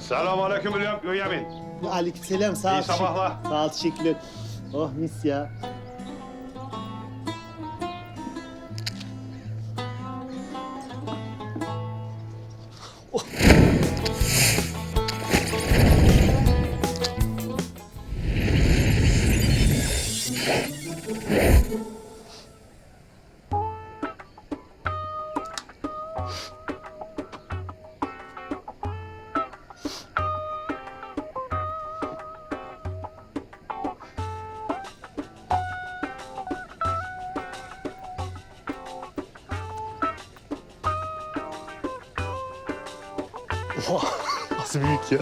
Selamünaleyküm Bünyamin. Bünyamin. Aleykümselam sağ ol. İyi sabahlar. Sağ ol teşekkürler. Oh mis ya. nasıl büyük ya.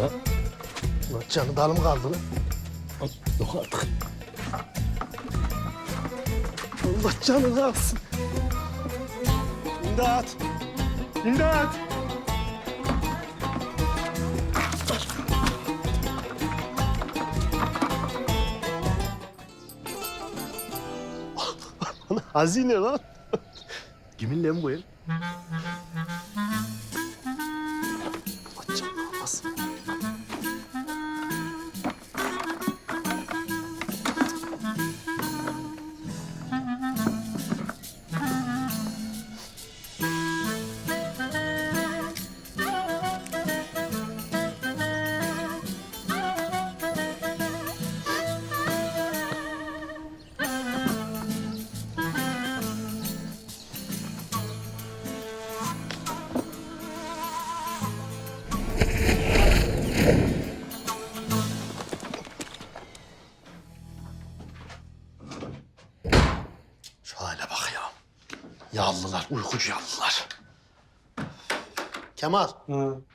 Lan. Lan canı dalım kaldı. Lan, Yok artık. Allah canını alsın. İmdat. İmdat. Hazine lan. Kimin lan bu el? Uykucu yallılar. Kemal.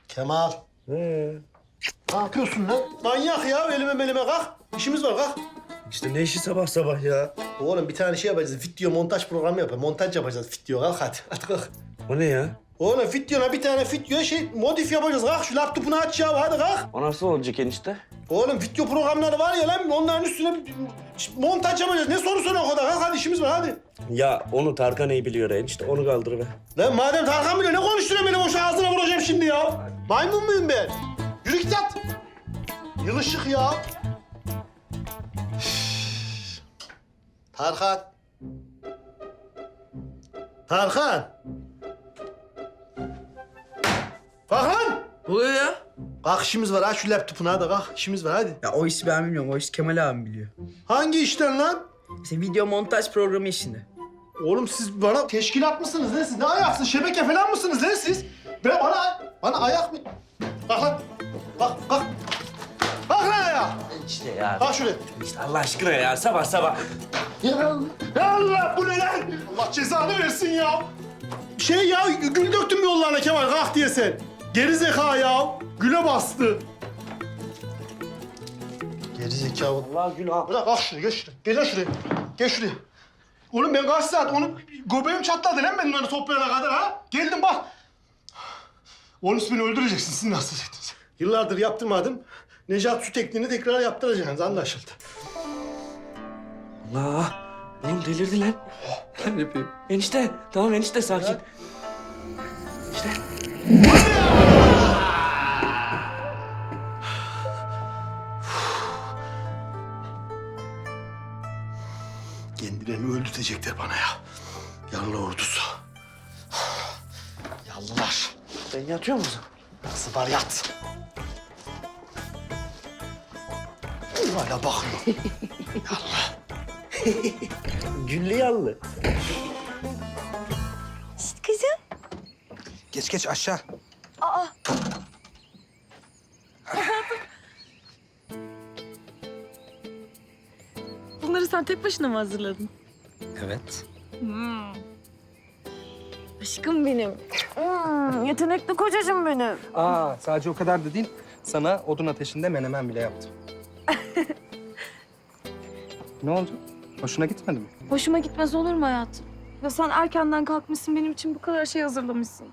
Kemal. Ne yapıyorsun lan? Manyak ya, elime melime kalk. İşimiz var kalk. İşte ne işi sabah sabah ya? Oğlum bir tane şey yapacağız, video montaj programı yapalım. Montaj yapacağız video, kalk hadi. Hadi kalk. O ne ya? Oğlum videona bir tane video şey modif yapacağız. Kalk şu laptopunu aç ya, hadi kalk. O nasıl olacak enişte? Oğlum video programları var ya lan, onların üstüne montaj yapacağız. Ne soru soruyor o kadar? Kalk hadi işimiz var hadi. Ya onu Tarkan iyi biliyor enişte. Onu kaldırıver. Lan madem Tarkan biliyor ne konuşturuyorsun beni boş ağzına vuracağım şimdi ya. Maymun muyum ben? Yürü git yat. Yılışık ya. Üf. Tarkan. Tarkan. Kalk lan. Ne oluyor ya? Kalk işimiz var. Aç şu laptopunu hadi kalk. İşimiz var hadi. Ya o işi ben bilmiyorum. O işi Kemal abim biliyor. Hangi işten lan? İşte video montaj programı işinde. Oğlum siz bana teşkilat mısınız lan siz? Ne ayaksınız? Şebeke falan mısınız lan siz? Ben bana, bana ayak mı? Kalk lan. Kalk, kalk. Kalk lan ayağa. İşte ya. Kalk şuraya. İşte Allah aşkına ya sabah sabah. Ya, ya Allah bu ne lan? Allah cezanı versin ya. Şey ya gül döktüm yollarına Kemal kalk diye sen. Geri zeka ya. Güle bastı. Geri zeka. Allah günah. Bırak kalk şuraya geç şuraya. Gel lan şuraya. Gel şuraya. Oğlum ben kaç saat onu göbeğim çatladı lan benim onu toplayana kadar ha. Geldim bak. Oğlum siz beni öldüreceksin siz nasıl ettiniz? Yıllardır yaptırmadım. Necat su tekniğini tekrar yaptıracaksınız anlaşıldı. Allah. Oğlum delirdi lan. Ben yapayım. Enişte. Tamam enişte sakin. Kendilerini öldürecekler bana ya. Yanlı ordusu. Yallılar. Sen yatıyor musun? Nasıl var yat. Hala bakıyor. Güllü yallı. Geç geç aşağı. Bunları sen tek başına mı hazırladın? Evet. Aşkım benim. Hmm, yetenekli kocacığım benim. Aa sadece o kadar da değil. Sana odun ateşinde menemen bile yaptım. ne oldu? Hoşuna gitmedi mi? Hoşuma gitmez olur mu hayatım? Ya sen erkenden kalkmışsın benim için bu kadar şey hazırlamışsın.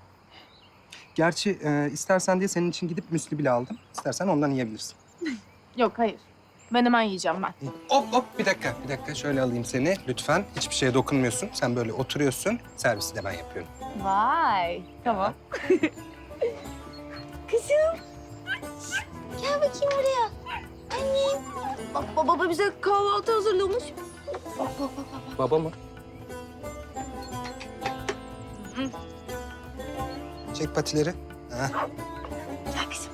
Gerçi e, istersen diye senin için gidip müslü bile aldım. İstersen ondan yiyebilirsin. Yok hayır. Ben hemen yiyeceğim ben. Hop hop bir dakika bir dakika şöyle alayım seni lütfen. Hiçbir şeye dokunmuyorsun. Sen böyle oturuyorsun. Servisi de ben yapıyorum. Vay. Tamam. Kızım. Gel bakayım oraya. Annem. Bak baba bize kahvaltı hazırlamış. Bak bak bak. bak. Baba mı? Çek patileri. Ha. Gel kızım.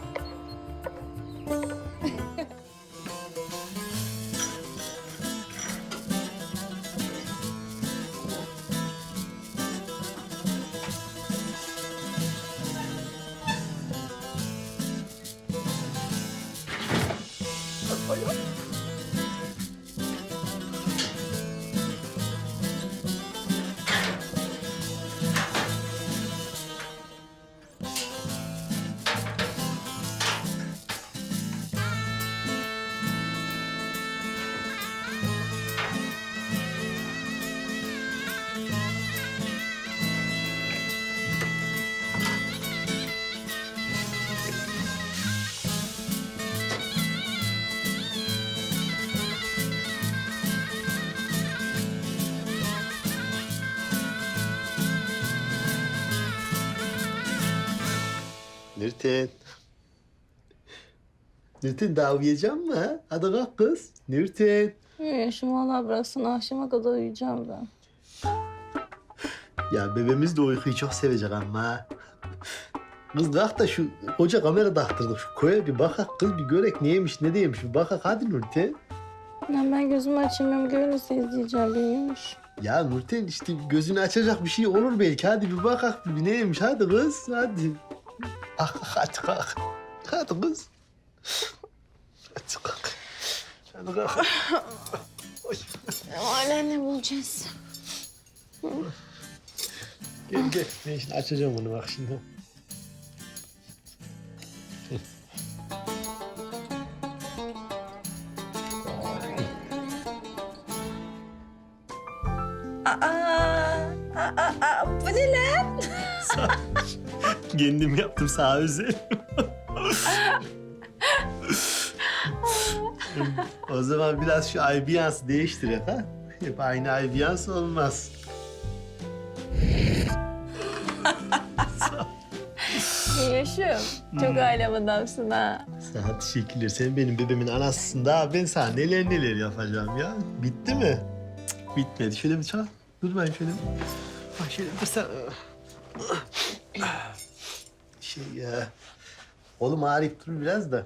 Nurten. Nurten daha uyuyacak mı ha? Hadi kalk kız. Nurten. Yaşım valla bıraksın akşama kadar uyuyacağım ben. Ya bebeğimiz de uykuyu çok sevecek ama. Kız kalk da şu koca kamera taktırdık. Şu koya bir bakak kız bir görek neymiş ne değilmiş bir bakak hadi Nurten. Ya ben gözümü açamıyorum. Görünürse izleyeceğim biliyormuş. Ya Nurten işte gözünü açacak bir şey olur belki. Hadi bir bakak bir neymiş hadi kız hadi. Kalk hadi kalk. Hadi kız. Hadi kalk. Hadi kalk. Oy. Hala ne bulacağız? Gel gel. Ben şimdi açacağım onu bak şimdi. Bu ne lan? Kendim yaptım sağ özel. o zaman biraz şu ambiyansı değiştirek ha. Hep aynı ambiyans olmaz. Yaşım. Çok ailem adamsın ha. Sana teşekkürler. Sen benim bebeğimin anasısın daha ben sana neler neler yapacağım ya. Bitti mi? Cık, bitmedi. Şöyle bir çal. Dur ben şöyle. Bak şöyle dur sen. Şey ya. Oğlum ağrıyıp dur biraz da.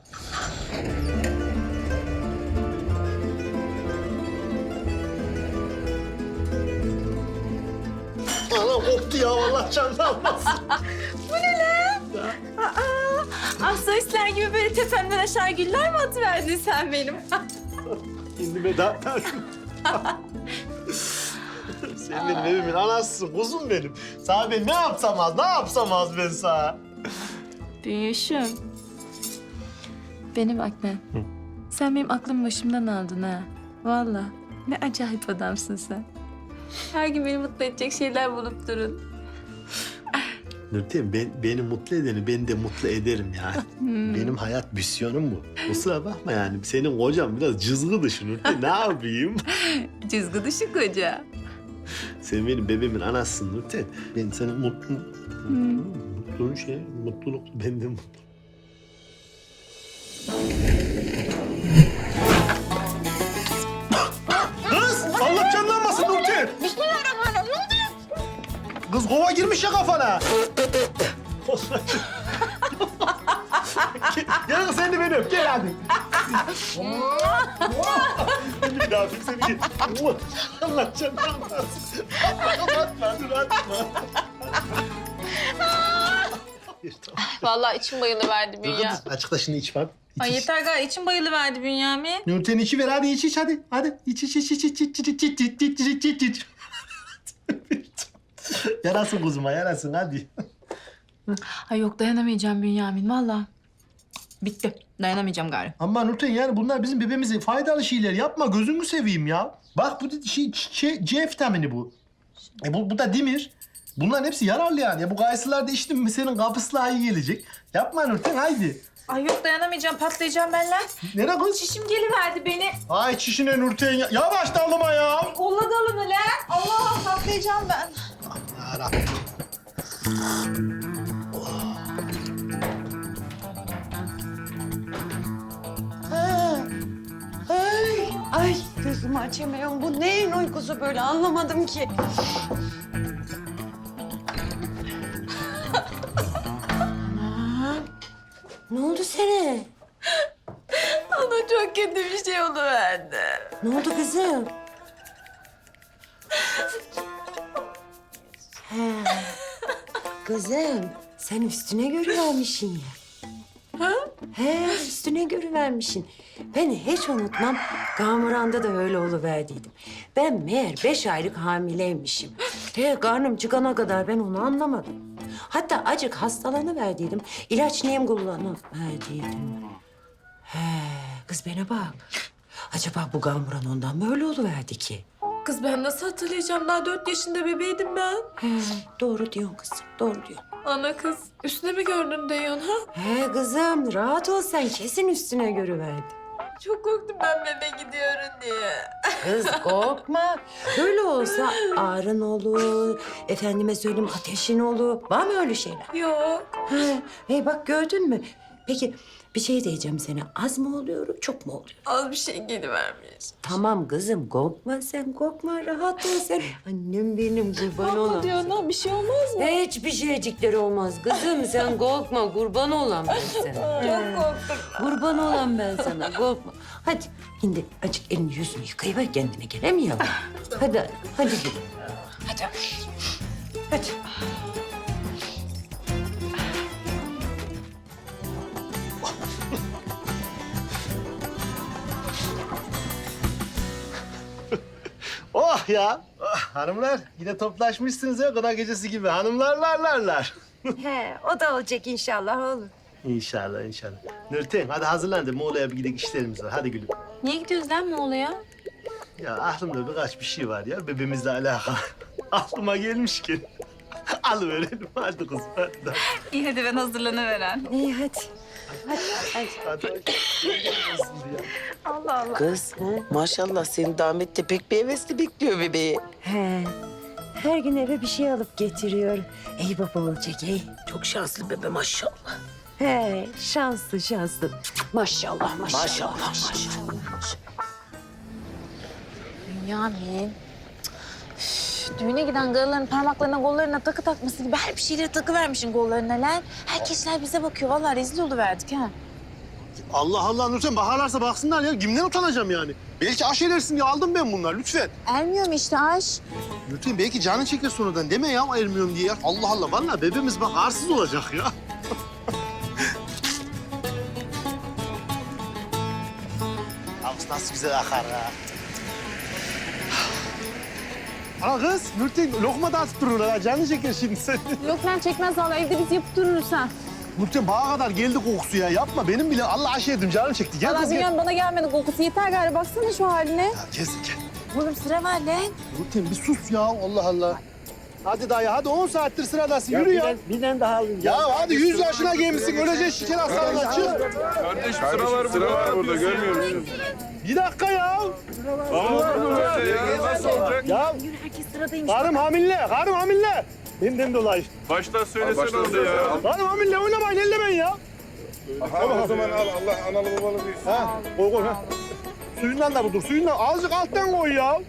Ana koptu ya vallahi canını almasın. Astrolistler gibi böyle tepemden aşağı güller mi atıverdin sen benim? Kendime daha Sen benim evimin anasısın, kuzum benim. Sana ben ne yapsam az, ne yapsam az ben sana. Büyüşüm. Beni bak ne. Sen benim aklımı başımdan aldın ha. Vallahi ne acayip adamsın sen. Her gün beni mutlu edecek şeyler bulup durun. Nurten, ben, beni mutlu edeni ben de mutlu ederim yani. Benim hayat misyonum bu. Kusura bakma yani, senin kocan biraz cızgı dışı Nurten. ne yapayım? Cızgı dışı koca. Sen benim bebeğimin anasısın Nurten. Ben sana mutlu... Mutlu şey, mutluluk bende mutlu. Kız! Allah canını almasın Nurten! Bismillahirrahmanirrahim. Ne oldu? Kız kova girmiş ya kafana. Gel kız sen de beni öp. Gel hadi. bir daha öpeyim seni. Gel. Allah canını almasın. Atma, dur atma. Vallahi içim bayılıverdi Dur Bünyamin. kız, Açıkla şimdi iç bak. İç, Ay iç. yeter galiba içim bayılıverdi Bünyamin. Nurten içi ver hadi iç iç hadi. Hadi iç iç iç iç iç iç iç iç iç iç iç iç iç Yarasın kuzuma yarasın hadi. Ay yok dayanamayacağım Bünyamin valla. Bitti. Dayanamayacağım galiba. Ama Nurten yani bunlar bizim bebeğimize faydalı şeyler yapma gözünü seveyim ya. Bak bu şey, şey C vitamini bu. E bu, bu da demir. Bunların hepsi yararlı yani. Ya bu kayısılar da içtin mi senin kapıslığa iyi gelecek. Yapma Nurten haydi. Ay yok dayanamayacağım patlayacağım ben lan. Nereye kız? Çişim geliverdi beni. Ay çişine Nurten ya. Yavaş dağılıma ya. Kolla dalını lan. Allah patlayacağım ben. Yarabbim. Ay, ay gözümü açamıyorum. Bu neyin uykusu böyle anlamadım ki. Ne oldu sana? Ana çok kötü bir şey oluverdi. Ne oldu kızım? He. Kızım, sen üstüne görüvermişsin ya. Ha? He, üstüne görüvermişsin. Ben hiç unutmam, Kamuran'da da öyle oluverdiydim. Ben meğer beş aylık hamileymişim. He, karnım çıkana kadar ben onu anlamadım. Hatta acık hastalanıverdiydim. İlaç neyim kullanıverdiydim. He, kız bana bak. Acaba bu Kamuran ondan mı öyle oluverdi ki? Kız ben nasıl hatırlayacağım? Daha dört yaşında bebeydim ben. He, doğru diyorsun kızım, doğru diyorsun. Ana kız üstüne mi gördün diyorsun ha? He kızım, rahat ol sen. Kesin üstüne görüverdi. Çok korktum ben bebe gidiyorum diye. Kız korkma. Böyle olsa ağrın olur, efendime söyleyeyim ateşin olur. Var mı öyle şeyler? Yok. He, hey bak gördün mü? Peki bir şey diyeceğim sana. Az mı oluyor, çok mu oluyor? Az bir şey gelivermiş. Tamam kızım, korkma sen, korkma. Rahat ol sen. Annem benim, kurban Ama olam. diyor lan bir şey olmaz mı? Hiçbir şeycikleri olmaz kızım. Sen korkma, kurban olam ben sana. Çok korktum. Kurban olan ben sana, korkma. Hadi, şimdi açık elini yüzünü yıkayıver kendine gelemiyor. Hadi, hadi git. Hadi. Hadi. Oh ya. Hanımlar yine toplaşmışsınız ya kına gecesi gibi. Hanımlar larlarlar. He, o da olacak inşallah olur. İnşallah inşallah. Nurten hadi hazırlan da Muğla'ya bir gidelim işlerimiz var. Hadi gülüm. Niye gidiyoruz lan Moğol'a Ya aklımda birkaç bir şey var ya bebeğimizle alakalı. Aklıma gelmişken. Alıverelim hadi kızım hadi. İyi hadi ben hazırlanıveren. İyi hadi. Hadi. Kız maşallah senin damet de pek bir hevesli bekliyor bebeği. He, her gün eve bir şey alıp getiriyor. Ey baba olacak ey. Çok şanslı bebe maşallah. He, şanslı şanslı. Maşallah maşallah. Maşallah maşallah. Bünyamin. Düğüne giden karıların parmaklarına, kollarına takı takması gibi her bir şeyleri takıvermişsin kollarına lan. Herkesler bize bakıyor. Vallahi rezil oluverdik ha. Allah Allah Nurten bakarlarsa baksınlar ya. Kimden utanacağım yani? Belki aş edersin diye aldım ben bunlar lütfen. Ermiyor mu işte Ayş? Nurten belki canın çeker sonradan deme ya ermiyorum diye ya. Allah Allah vallahi bebeğimiz bak arsız olacak ya. Ağız nasıl güzel akar ha. Ana kız Nurten lokma da atıp durur ha. Canın çeker şimdi sen. Yok lan çekmez vallahi evde biz yapıp dururuz ha. Nurten bağa kadar geldi kokusu ya. Yapma benim bile Allah aş yedim canım çekti. Gel Valla kız gel. Bünyamin bana gelmedi kokusu. Yeter galiba baksana şu haline. Ya Gel gel. Oğlum sıra var lan. Nurten bir sus ya Allah Allah. Hadi dayı hadi 10 saattir sıradasın yürü ya. Birden daha alayım. Ya hadi 100 yaşına gelmişsin öleceksin şeker hastalarına çık. Kardeşim sıra var burada. Sıra var burada görmüyor musun? Bir dakika ya. Ama nasıl olacak? Ya Yürü herkes sıradaymış. karım hamile, karım hamile. Benden dolayı. Baştan söylesene oldu ya. Karım hamile oynamayın ellemeyin ya. Tamam o zaman al Allah analı babalı büyüsün. Ha koy koy ha. Suyundan da budur suyundan azıcık alttan koy ya.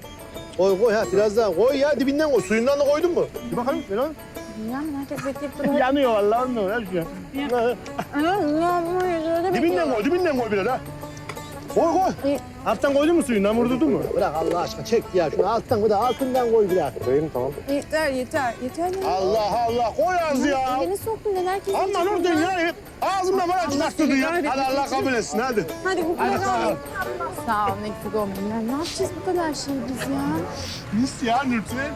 Koy koy ha biraz daha koy ya dibinden koy. Suyundan da koydun mu? Bir bakalım ver lan. Bünyamin herkes bekleyip duruyor. Yanıyor vallahi anlıyor. Ha, Bünyamin Dibinden koy, dibinden koy biraz ha. Koy koy. Alttan koydun mu suyundan vurdurdun mu? Bırak Allah aşkına çek ya şunu alttan bir de altından koy biraz. Koyayım tamam. Yeter yeter. Yeter lan. Allah Allah koy az ya. Elini soktun lan herkes. Aman oradan ya. Ağzımda bana çıkarttırdın ya. Hadi Allah kabul etsin hadi. Hadi bu kadar. sağ ol. Sağ ol olmayın. Ya, ne yapacağız bu kadar şey biz ya? Mis ya Nurten.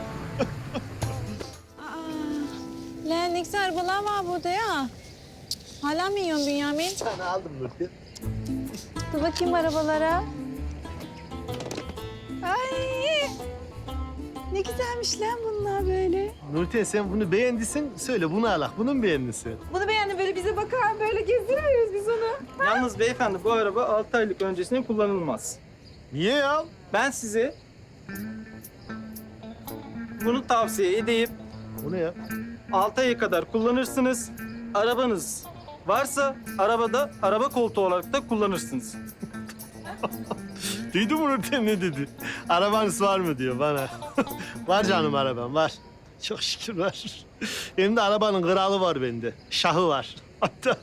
Lan ne güzel arabalar var burada ya. Hala mı yiyorsun Bünyamin? Sana aldım Nurten. Dur bakayım arabalara. Ay! Ne güzelmiş lan bunlar böyle. Nurten sen bunu beğendiysen söyle bunu alak. Bunu mu beğendin sen? Bunu beğendi böyle bize bakar böyle gezdiriyoruz biz onu. Yalnız beyefendi bu araba 6 aylık öncesinde kullanılmaz. Niye ya? Ben size bunu tavsiye edeyim. Bu ne ya? 6 aya kadar kullanırsınız. Arabanız varsa arabada araba koltuğu olarak da kullanırsınız. Duydun mu Nurten ne dedi? Arabanız var mı diyor bana. var canım arabam var. Çok şükür var. Hem de arabanın kralı var bende. Şahı var. Hatta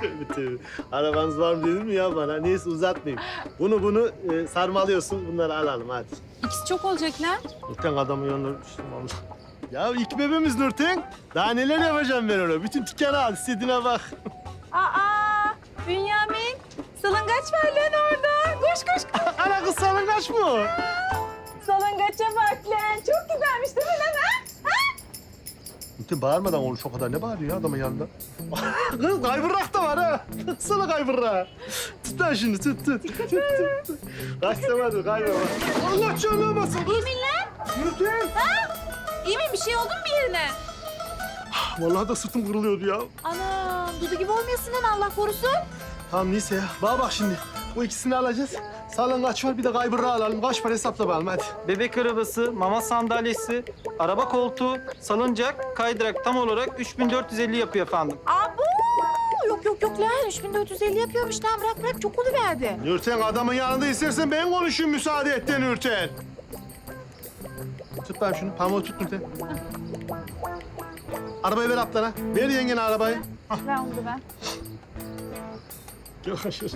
tövbe tövbe. Arabanız var mı dedin mi ya bana? Neyse uzatmayayım. Bunu bunu e, sarmalıyorsun. Bunları alalım hadi. İkisi çok olacaklar. Nurten adamı yönlendirmiştim valla. Ya ilk bebeğimiz Nurten. Daha neler yapacağım ben ona? Bütün dükkanı al, istediğine bak. Aa Bünyamin salıngaç var lan orada. Koş koş Ana kız salıngaç mı salıngaça bak lan. Çok güzelmiş değil mi lan ha? Nurten bağırmadan konuş o kadar. Ne bağırıyor ya adamın yanında? kız kaybırrak da var ha. Tutsana kaybırrağı. Tut lan şunu tut tut. Tut tut. Kaçsamadı kaybırrak. Allah canına olmasın kız. Yemin lan. Nurten. İyi mi bir şey oldu mu bir yerine? Vallahi da sırtım kırılıyordu ya. Anam Dudu gibi olmayasın lan Allah korusun. Tamam neyse ya. Bana bak şimdi. Bu ikisini alacağız. Salıngaç var bir de kaybırrağı alalım. Kaç para hesapla bakalım hadi. Bebek arabası, mama sandalyesi, araba koltuğu, salıncak, kaydırak tam olarak 3450 yapıyor efendim. Abu! Yok yok yok lan 3450 yapıyormuş lan bırak bırak çok oluverdi. Nurten adamın yanında istersen ben konuşayım müsaade et de Nurten. Tut ben şunu. Pamuğu tut Nurten. Arabayı ver ablana. Ver yengene arabayı. Ver onu da ben. Yok aşır.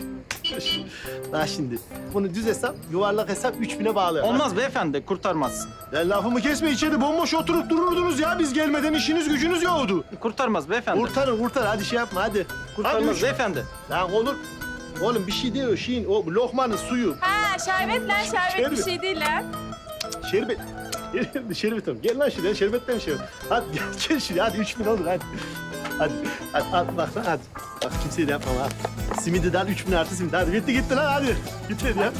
Daha şimdi bunu düz hesap, yuvarlak hesap 3000'e bağlı. Olmaz beyefendi, kurtarmaz. Ya lafımı kesme içeri bomboş oturup dururdunuz ya. Biz gelmeden işiniz gücünüz yoktu. Kurtarmaz beyefendi. Kurtarın kurtar hadi şey yapma hadi. Hadi Kurtarmaz üç. beyefendi. Lan olur. Oğlum bir şey diyor şeyin o lokmanın suyu. Ha şerbet lan şerbet bir Şerbet. şey değil lan. Şerbet. Şerbet oğlum. Gel lan şuraya şerbetten şey. Hadi gel, gel şuraya hadi 3000 olur hadi. Hadi, hadi, hadi bak lan hadi. Bak kimseye de yapma ha. Simidi de al 3000 artı simidi. Hadi bitti gitti lan hadi. Bitti ya.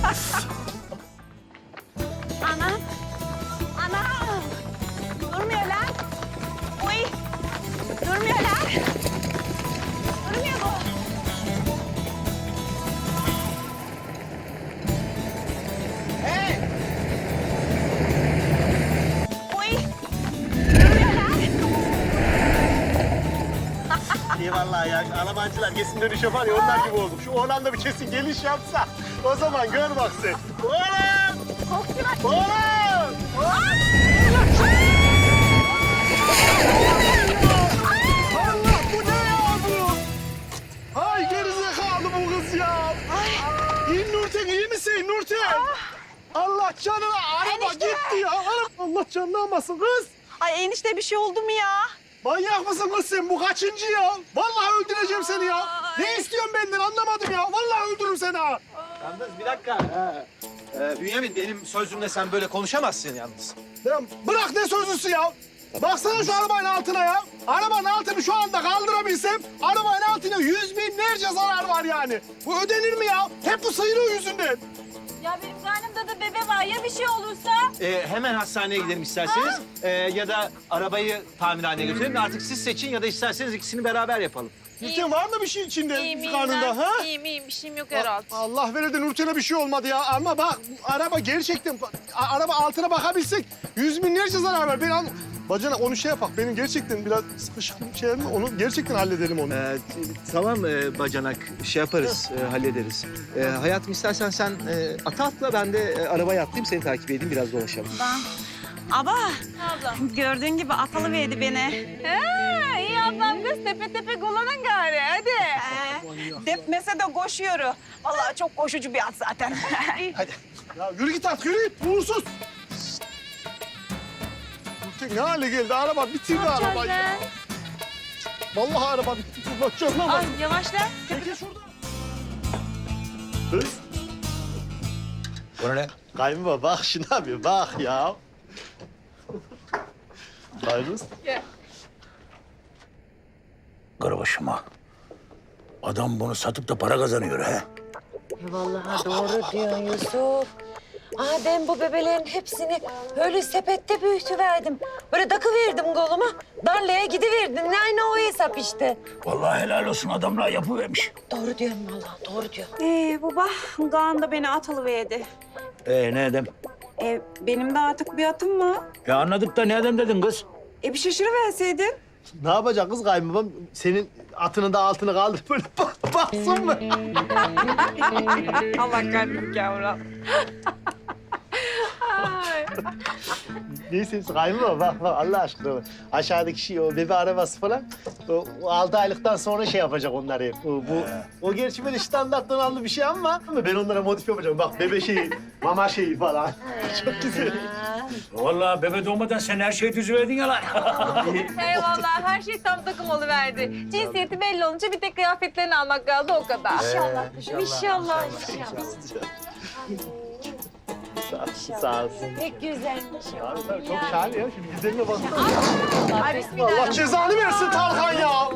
Kesin dönüş yapar ya onlar gibi olduk. Şu oğlan da bir kesin geliş yapsa. O zaman gör bak sen. Oğlum! Oğlum! Allah bu ne ya bu? Ay gerizekalı bu kız ya. İyi Nurten iyi misin Nurten? Allah canına araba gitti ya. Araba- Allah canını almasın kız. Ay enişte bir şey oldu mu ya? Manyak mısın kız sen? Bu kaçıncı ya? Vallahi öldüreceğim seni ya. Ne istiyorsun benden anlamadım ya. Vallahi öldürürüm seni ha. Yalnız bir dakika. Ee, Bünyamin benim sözümle sen böyle konuşamazsın yalnız. Ya bırak ne sözlüsü ya. Baksana şu arabanın altına ya. Arabanın altını şu anda kaldırabilsem arabanın altına yüz binlerce zarar var yani. Bu ödenir mi ya? Hep bu sıyrığı yüzünden. Ya benim karnımda da bebe var ya bir şey olursa? Ee, hemen hastaneye gidelim isterseniz. Ee, ya da arabayı tamirhaneye götürelim. Artık siz seçin ya da isterseniz ikisini beraber yapalım. Nurten var mı bir şey içinde karnında ha? İyiyim iyiyim bir şeyim yok herhalde. Allah veredi Nurten'e bir şey olmadı ya. Ama bak araba gerçekten a- araba altına bakabilsek yüz binlerce zarar var. Ben an... Bacana onu şey yapak. Benim gerçekten biraz sıkışık bir şey mi? Onu gerçekten halledelim onu. Ee, tamam e, bacanak şey yaparız, e, hallederiz. Ee, hayatım istersen sen e, ata atla ben de e, arabaya atlayayım seni takip edeyim biraz dolaşalım. Aba. Gördüğün gibi atalı verdi beni. He, iyi ablam kız tepe tepe kolanın gari hadi. Depmese de koşuyor. Vallahi çok koşucu bir at zaten. Ya yürü git at yürü git. Uğursuz. Nurten ne hale geldi? Araba bitirdi arabayı. ya. Vallahi araba bitti. Allah canına bak. Ay yavaşla. Çekil şuradan. Kız. O ne? Kayınbaba bak şuna bir bak ya. Kayınız. Karabaşıma. Adam bunu satıp da para kazanıyor he. E vallahi doğru diyorsun Yusuf. Aa ben bu bebelerin hepsini öyle sepette büyütüverdim. Böyle takıverdim koluma. Darlaya gidiverdim. Ne ne o hesap işte. Vallahi helal olsun adamlar yapıvermiş. Doğru diyorsun vallahi doğru diyorsun. Ee baba, Kaan da beni atalıverdi. Ee ne edem? Ee, benim de artık bir atım var. Ya anladık da ne edem dedin kız? E bir şaşırıverseydin. Ne yapacak kız kayınbabam? Senin atının da altını kaldırıp böyle bak, baksın mı? Allah kahretsin yavrum. Neyse kayınbaba bak bak Allah aşkına. bak. Aşağıdaki şey o bebe arabası falan. O, o altı aylıktan sonra şey yapacak onlar hep. O, bu, o gerçi böyle standarttan aldı bir şey ama, ama ben onlara modif yapacağım. Bak bebe şeyi, mama şeyi falan. Çok güzel. Vallahi bebe doğmadan sen her şeyi düzüverdin ya lan. Eyvallah her şey tam takım oluverdi. Cinsiyeti belli olunca bir tek kıyafetlerini almak kaldı o kadar. İnşallah inşallah inşallah. Sağ, sağ olsun. Pek güzelmiş. Abi, tabii, çok şahane ya. Şimdi güzeline bak. Ay bismillah. Allah cezanı versin Tarkan ya.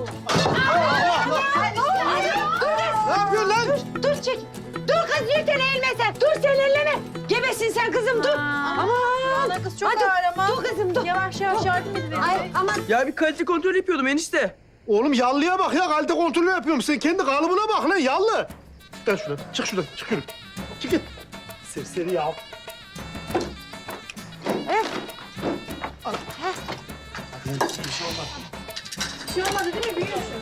Ne yapıyorsun lan? Dur çek. Dur kız yeter eğilme sen. Dur sen elleme. Gebesin sen kızım dur. Aman. Kız çok Hadi, ağır ama. Dur kızım dur. Yavaş yavaş yardım edin. Ay aman. Ya bir kalite kontrol yapıyordum enişte. Oğlum yallıya bak ya. Kalite kontrolü yapıyorum. Sen kendi kalıbına bak lan yallı. Gel şuradan. Çık şuradan. Çık yürü. Çık git. Serseri ya. Bir şey olmadı değil mi? Büyüyorsun.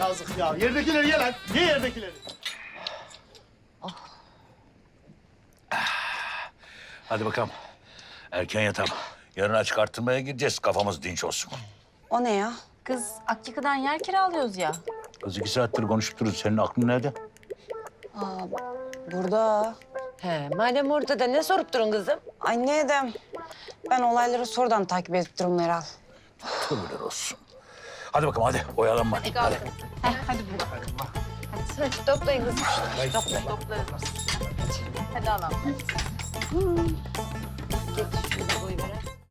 Yazık ya. Yerdekileri ye lan. Ye yerdekileri. Hadi bakalım. Erken yatalım. Yarın açık arttırmaya gideceğiz. Kafamız dinç olsun. O ne ya? Kız Akkika'dan yer kiralıyoruz ya. Kız iki saattir konuşup dururuz. Senin aklın nerede? Burada. He, madem orada da ne sorup durun kızım? Anne Edem, ben olayları sorudan takip edip durumları al. Ömürler olsun. Hadi bakalım hadi oyalanma. Hadi. Hadi. Heh, hadi burada. Hadi. Hadi. Hadi. Toplayın kızım. Toplayın. Toplayın. Hadi alalım. Geç şurada boyu.